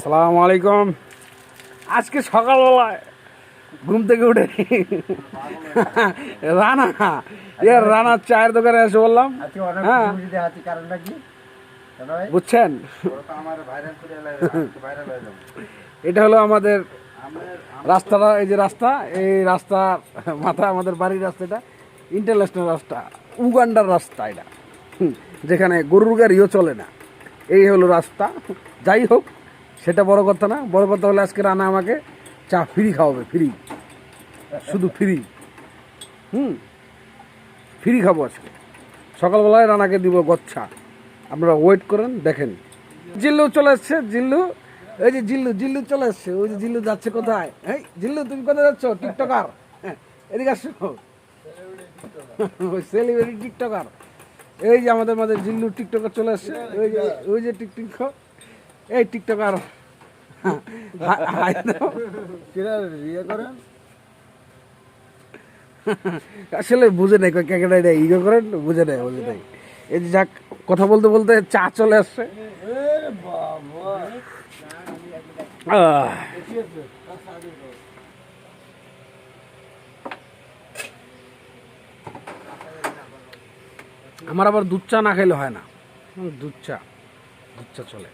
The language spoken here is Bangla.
সালাম আলাইকুম। আজকে সকালবেলায় ঘুম থেকে উঠে রানা এ রানার চায়ের দোকানে এসে বললাম হ্যাঁ। বুঝছেন। এটা হলো আমাদের রাস্তাটা এই যে রাস্তা এই রাস্তা মাথা আমাদের বাড়ির রাস্তাটা ইন্টারন্যাশনাল রাস্তা উগান্ডার রাস্তা এটা। যেখানে গরুর গাড়িও চলে না। এই হলো রাস্তা। যাই হোক সেটা বড় কথা না বড় কথা হলে আজকে রানা আমাকে চা ফ্রি খাওয়াবে ফ্রি শুধু ফ্রি হুম? ফ্রি খাব আজকে। সকালবেলায় রানাকে দিব গচ্ছা আপনারা ওয়েট করেন দেখেন। জিল্লু চলে এসছে জিল্লু। এই যে জিল্লু জিল্লু চলে এসছে ওই যে জিল্লু যাচ্ছে কোথায়? এই জিল্লু তুমি কোথায় যাচ্ছ? টিকটকার। হ্যাঁ, এদিকে আসো। ওই সেলিব্রিটি টিকটকার। এই যে আমাদের মাঝে জিল্লু টিকটকার চলে আসছে। ওই যে ওই যে টিকটক এই দাও। কিরা ইয়ে আসলে বুঝে নাই ক্যাকেটা এটা ইগো করেন? বুঝে নাই বুঝে নাই। এই যে যাক কথা বলতে বলতে চা চলে আসছে। আমার আবার দুধ চা না খেলে হয় না। দুধ চা দুধ চা চলে।